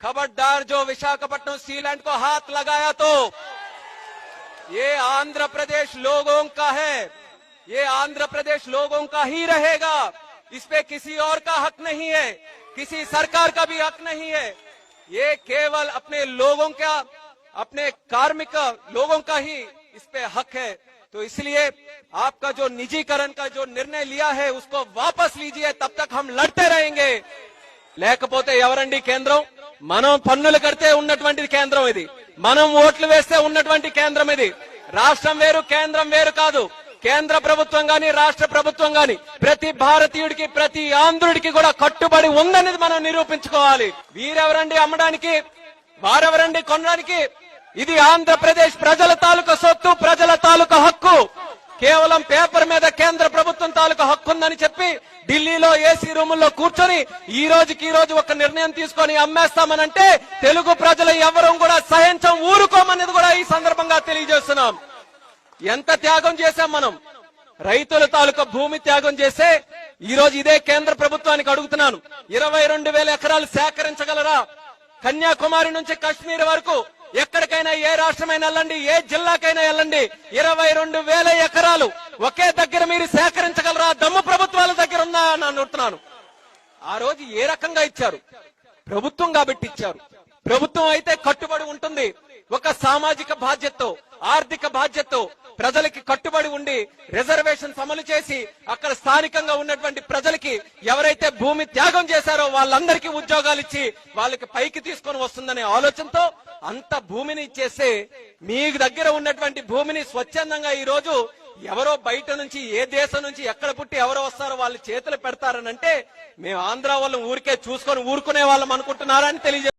खबरदार जो विशाखापट्टनम सीलैंड को हाथ लगाया तो ये आंध्र प्रदेश लोगों का है ये आंध्र प्रदेश लोगों का ही रहेगा इस पे किसी और का हक नहीं है किसी सरकार का भी हक नहीं है ये केवल अपने लोगों का अपने कार्मिक लोगों का ही इस पे हक है तो इसलिए आपका जो निजीकरण का जो निर्णय लिया है उसको वापस लीजिए तब तक हम लड़ते रहेंगे లేకపోతే ఎవరండి కేంద్రం మనం పన్నులు కడితే ఉన్నటువంటి కేంద్రం ఇది. మనం ఓట్లు వేస్తే ఉన్నటువంటి కేంద్రం ఇది. రాష్ట్రం వేరు కేంద్రం వేరు కాదు. కేంద్ర ప్రభుత్వం గాని రాష్ట్ర ప్రభుత్వం గాని ప్రతి భారతీయుడికి ప్రతి ఆంధ్రుడికి కూడా కట్టుబడి ఉందనేది మనం నిరూపించుకోవాలి. వీరెవరండి అమ్మడానికి? వారెవరండి కొనడానికి? ఇది ఆంధ్రప్రదేశ్ ప్రజల తాలూకా సొత్తు ప్రజల తాలూకా హక్కు. కేవలం పేపర్ మీద కేంద్ర ప్రభుత్వం తాలూకా హక్కు ఉందని చెప్పి ఢిల్లీలో ఏసీ రూముల్లో కూర్చొని ఈ రోజుకి ఈ రోజు ఒక నిర్ణయం తీసుకొని అమ్మేస్తామనంటే తెలుగు ప్రజలు ఎవరూ కూడా సహించం ఊరుకోమనేది కూడా ఈ సందర్భంగా తెలియజేస్తున్నాం. ఎంత త్యాగం చేశాం మనం? రైతుల తాలూకా భూమి త్యాగం చేస్తే ఈ రోజు ఇదే కేంద్ర ప్రభుత్వానికి అడుగుతున్నాను. ఇరవై రెండు వేల ఎకరాలు సేకరించగలరా? కన్యాకుమారి నుంచి కాశ్మీర్ వరకు ఎక్కడికైనా ఏ రాష్ట్రమైనా వెళ్ళండి ఏ జిల్లాకైనా వెళ్ళండి. ఇరవై రెండు వేల ఎకరాలు ఒకే దగ్గర మీరు సేకరించగలరా? దమ్ము ప్రభుత్వాల దగ్గర ఉందా అని అడుగుతున్నాను ఆ రోజు ఏ రకంగా ఇచ్చారు? ప్రభుత్వం కాబట్టి ఇచ్చారు. ప్రభుత్వం అయితే కట్టుబడి ఉంటుంది. ఒక సామాజిక బాధ్యతతో ఆర్థిక బాధ్యతతో ప్రజలకి కట్టుబడి ఉండి రిజర్వేషన్స్ అమలు చేసి అక్కడ స్థానికంగా ఉన్నటువంటి ప్రజలకి ఎవరైతే భూమి త్యాగం చేశారో వాళ్ళందరికీ ఉద్యోగాలు ఇచ్చి వాళ్ళకి పైకి తీసుకొని వస్తుందనే ఆలోచనతో అంత భూమిని ఇచ్చేస్తే మీ దగ్గర ఉన్నటువంటి భూమిని స్వచ్ఛందంగా ఈ రోజు ఎవరో బయట నుంచి ఏ దేశం నుంచి ఎక్కడ పుట్టి ఎవరో వస్తారో వాళ్ళు చేతులు పెడతారనంటే మేము ఆంధ్ర వాళ్ళం ఊరికే చూసుకొని ఊరుకునే వాళ్ళం అనుకుంటున్నారని తెలియజే